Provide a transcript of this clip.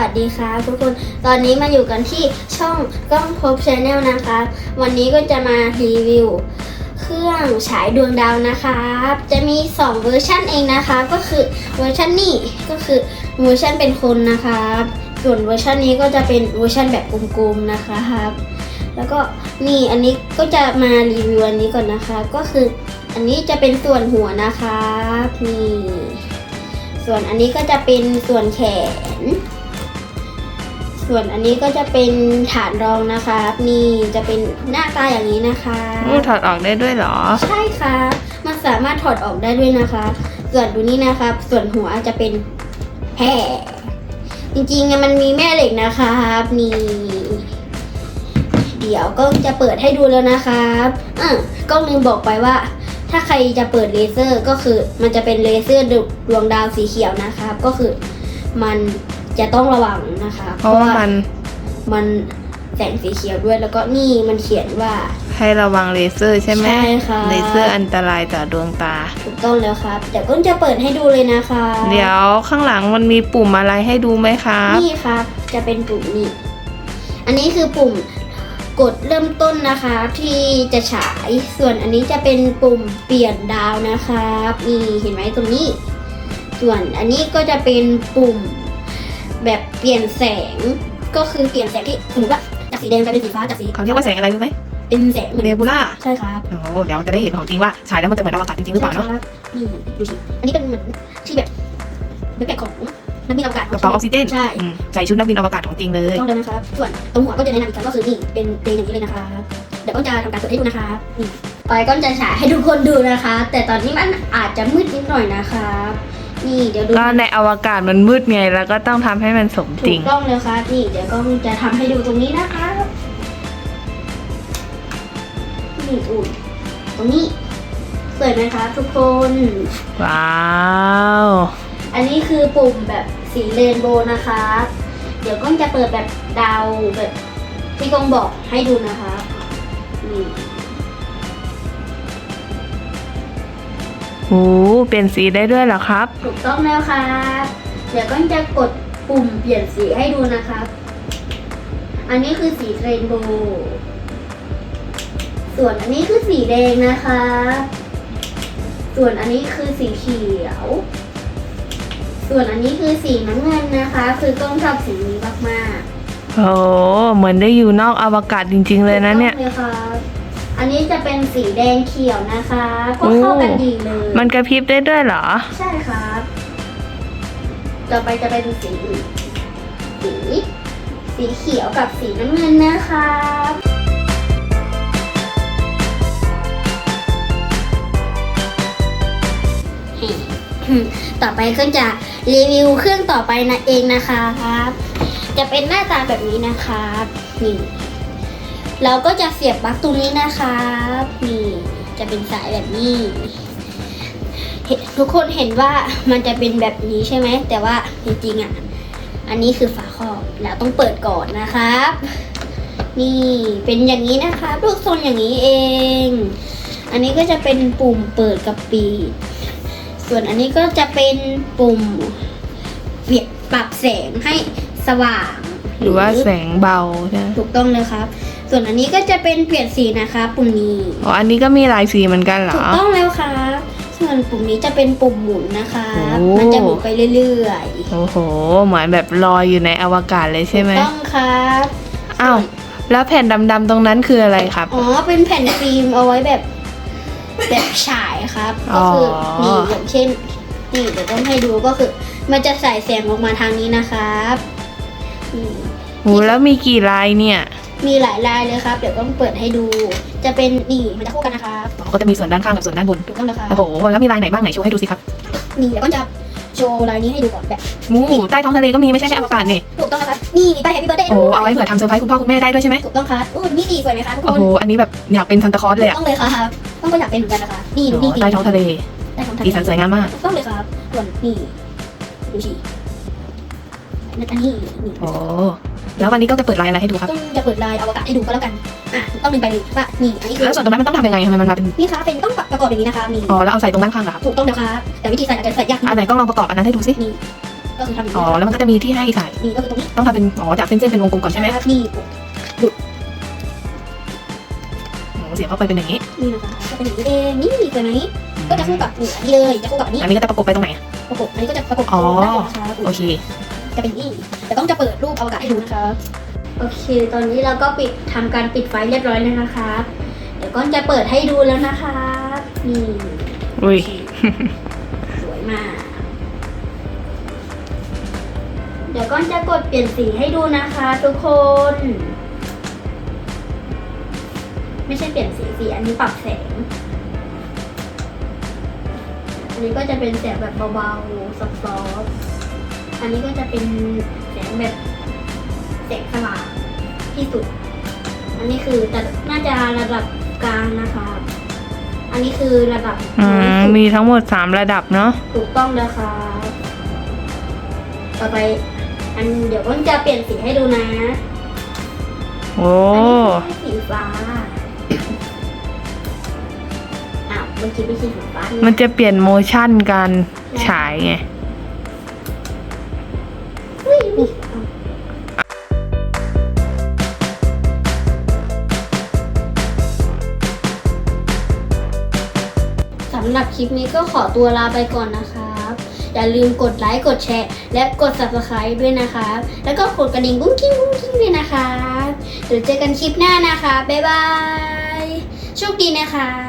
สวัสดีค่ะทุกคน ตอนนี้มาอยู่กันที่ช่องกล้องพบชาแนลนะคะ วันนี้ก็จะมารีวิว เครื่องฉายดวงดาวนะครับ จะมี 2 เวอร์ชันเองนะคะ ก็คือเวอร์ชันนี้ก็คือเวอร์ชันเป็นคนนะครับส่วนเวอร์ชันนี้ก็จะเป็นเวอร์ชันแบบกลมๆนะคะครับ แล้วก็นี่อันนี้ก็จะมารีวิวอันนี้ก่อนนะคะ ก็คืออันนี้จะเป็นส่วนหัวนะครับนี่ส่วนอันนี้ก็จะเป็นส่วนแขน ส่วนอันนี้ก็จะเป็นฐานรองนะคะนี่จะเป็นหน้าตาอย่างนี้นะคะอืมถอดออกได้ด้วยเหรอ ใช่ค่ะ มันสามารถถอดออกได้ด้วยนะคะ ส่วนดูนี่นะครับ ส่วนหัวจะเป็นแผ่จริงๆอะมันมีแม่เหล็กนะครับนี่เดี๋ยวก็จะเปิดให้ดูแล้วนะครับอะก็ลืมบอกไปว่า ถ้าใครจะเปิดเลเซอร์ก็คือ มันจะเป็นเลเซอร์ดวงดาวสีเขียวนะครับ ก็คือมัน จะต้องระวังนะคะ เพราะว่ามันมันแสงสีเขียวด้วยแล้วก็นี่มันเขียนว่า ให้ระวังเลเซอร์ใช่ไหมใช่ค่ะเลเซอร์อันตรายต่อดวงตาถูกต้องแล้วครับเดี๋ยวก็จะเปิดให้ดูเลยนะคะ เดี๋ยวข้างหลังมันมีปุ่มอะไรให้ดูไหมครับนี่ครับ จะเป็นปุ่มนี้อันนี้คือปุ่มกดเริ่มต้นนะคะที่จะฉายส่วนอันนี้จะเป็นปุ่มเปลี่ยนดาวนะครับนี่เห็นไหมตรงนี้ ส่วนอันนี้ก็จะเป็นปุ่ม แบบเปลี่ยนแสง ก็คือเปลี่ยนแสงที่สมมติว่าจากสีแดงกลายเป็นสีฟ้าจากสีเขาเรียกว่าแสงอะไรรู้ไหมเป็นแสงเหมือนเนบูล่าใช่ครับโอ้เดี๋ยวจะได้เห็นของจริงว่าฉายแล้วมันจะเหมือนอวกาศจริงๆหรือเปล่าเนาะใช่ครับนี่ดูสิอันนี้เป็นเหมือนที่แบบเป็นแบบของนักบินอวกาศกระเป๋าออกซิเจนใช่อืมใส่ชุดนักบินอวกาศของจริงเลยต้องเลยนะครับส่วนตรงหัวก็จะแนะนำอีกครั้งก็คือนี่เป็นเตียงอย่างนี้เลยนะคะเดี๋ยวก็จะทำการเปิดให้ดูนะคะนี่ปอยก็จะฉายให้ทุกคนดูนะคะ แต่ตอนนี้มันอาจจะมืดนิดหน่อยนะคะ นี่เดี๋ยวดูก็ในอวกาศมันมืดไง แล้วก็ต้องทำให้มันสมจถูริง กต้องเลยครับนี่เดี๋ยวก็จะทำให้ดูตรงนี้นะคะนี่อุ่นตรงนี้สวยไหมคะทุกคน ว้าวอันนี้คือปุ่มแบบสีเรนโบว์นะคะเดี๋ยวก้องจะเปิดแบบดาวแบบที่กองบอกให้ดูนะคะนี่โอ้ เปลี่ยนสีได้ด้วยเหรอครับ ถูกต้องแล้วค่ะเดี๋ยวก้องจะกดปุ่มเปลี่ยนสีให้ดูนะคะอันนี้คือสีเรนโบว์ส่วนอันนี้คือสีแดงนะคะ ส่วนอันนี้คือสีเขียว ส่วนอันนี้คือสีน้ำเงินนะคะ คือกล้องชอบสีนี้มากๆโอ้เหมือนได้อยู่นอกอวกาศจริง ๆ เลยนะเนี่ย ถูกต้องเลยครับ อันนี้จะเป็นสีแดงเขียวนะคะ ก็เข้ากันดีเลย มันกระพริบได้ด้วยเหรอ ใช่ครับ ต่อไปจะเป็นสีอื่นสี สีเขียวกับสีน้ำเงินนะครับต่อไปก็จะรีวิวเครื่องต่อไปนะเองนะคะครับ จะเป็นหน้าตาแบบนี้นะครับนี่ เราก็จะเสียบปลั๊กตรงนี้นะครับนี่จะเป็นสายแบบนี้เห็นทุกคนเห็นว่ามันจะเป็นแบบนี้ใช่ไหมแต่ว่าจริงๆอะอันนี้คือฝาครอบแล้วต้องเปิดก่อนนะครับ นี่เป็นอย่างนี้นะคะลูกทรงอย่างนี้เอง อันนี้ก็จะเป็นปุ่มเปิดกับปิดส่วนอันนี้ก็จะเป็นปุ่มเปลี่ยนปรับแสงให้สว่าง หรือว่าแสงเบาใช่ไหมถูกต้องเลยครับ ส่วนอันนี้ก็จะเป็นเปลี่ยนสีนะคะปุ่มนี้อ๋ออันนี้ก็มีหลายสีเหมือนกันเหรถูอ กต้องแล้วครับส่วนปุ่มนี้จะเป็นปุ่มหมุนนะคะ โอ้ มันจะหมุนไปเรื่อยโอ้โห เหมือนแบบลอยอยู่ในอวกาศเลยๆใช่ไหมถูกต้องครับอ้าวแล้วแผ่นดำๆตรงนั้นคืออะไรครับ อ๋อเป็นแผ่นฟิล์มเอาไว้แบบแบบฉายครับ ก็คือออ นี่อย่างเช่นนี่เดี๋ยวต้องให้ดูก็คือ มันจะใส่แสงออกมาทางนี้นะครับนี่ โหแล้วมีกี่ลายเนี่ย มีหลายลายเลยครับ เดี๋ยวต้องเปิดให้ดู จะเป็นนี่มันจะคู่กันนะครับก็จะมีส่วนด้านข้างกับส่วนด้านบนถูกต้องแล้วครับโอ้โหแล้วมีลายไหนบ้างไหนโชว์ให้ดูสิครับนี่เดี๋ยวก็จะโชว์ลายนี้ให้ดูก่อนแบบงูใต้ท้องทะเลก็มีไม่ใช่แค่อวกาศนี่ถูกต้องนะครับนี่มีป้ายแฮปปี้เบิร์ดเดย์โอ้เอาไว้เผื่อทำเซอร์ไพรส์คุณพ่อคุณแม่ได้ด้วยใช่ไหมถูกต้องครับอู้นี่ดีสวยไหมคะทุกคโอ้นโหอันนี้แบบอยากเป็นซันตาคลอสเลยถูกอะต้องเลยครับต้องก็อยากเป็นเหมือนกันนะคะนี่โอ้นี่โหใต้ท้องทะเลใต้ท้องทะเลสีสันสวยงามมากถูกต้องเลยครับส่วนนี่ดูสิอันนี้นี่โอ้ แล้ววันนี้ก็จะเปิดลายอะไรให้ดูครับต้องจะเปิดลายอวกาศให้ดูก็แล้วกัน อะถูกต้องลืมไปเลยว่านี่อันนี้คือแล้วส่วนตรงนั้นมันต้องทำยังไงทำไมมันมาเป็นนี่คะเป็นต้องประกอบอย่างนี้นะคะนี่อ๋อแล้วเอาใส่ตรงด้านข้างเหรอครับถูกต้องนะคะแต่วิธีใส่อาจจะใส่ยากนิดอันไหนนึงก็ลองประกอบอันนั้นให้ดูสินี่ก็คือทำอย่างอ๋อนี้แล้วมันก็จะมีที่ให้ถ่ายนี่ก็คือตรงนี้ต้องทำเป็นอ๋อจากเส้นๆเป็นวงกลมก่อนใช่ไหมนี่อ๋อเสียบเข้าไปเป็นอย่างนี้นี่นะคะก็เป็นอย่างนี้เองนี่เคยไหมก็จะคู่กับนี่อันนี้เลยจะคู่กับอันนี้อันนี้ก็จะประกบไปตรงไหนประกบอันนี้ก็จะประกบอ๋อด้านบนนะคะโอเค จะเป็นนี่แต่ต้องจะเปิดรูปอวกาศให้ดูนะคะโอเค ตอนนี้เราก็ปิดทำการปิดไฟเรียบร้อยแล้วนะคะเดี๋ยวก็จะเปิดให้ดูแล้วนะคะนี่อุ้ยสวยมาก เดี๋ยวก้อนจะกดเปลี่ยนสีให้ดูนะคะทุกคน ไม่ใช่เปลี่ยนสีสีอันนี้ปรับแสง อันนี้ก็จะเป็นแสงแบบเบาๆซอฟต์ๆ อันนี้ก็จะเป็นแสงแบบแสงสว่างที่สุด อันนี้คือแต่น่าจะระดับกลางนะคะอันนี้คือระดับอืน้อยมสุดมีทั้งหมดสามระดับเนาะถูกต้องนะคะต่อไป อันเดี๋ยวก็จะเปลี่ยนสีให้ดูนะโอ้อันนี้คือสีฟ้าอ้าวเมื่อกี้ไม่ใช่สีฟ้ามันจะเปลี่ยนโมชั่นการฉายไงำหรับคลิปนี้ก็ขอตัวลาไปก่อนนะครับ อย่าลืมกดไลค์กดแชร์ และกด subscribe ด้วยนะครับ แล้วก็กดกระดิ่งกุ้งกิ้งกุ้งกิ้งด้วยนะครับเดี๋ยวเจอกันคลิปหน้านะคะบ๊ายบายโชคดีนะคะ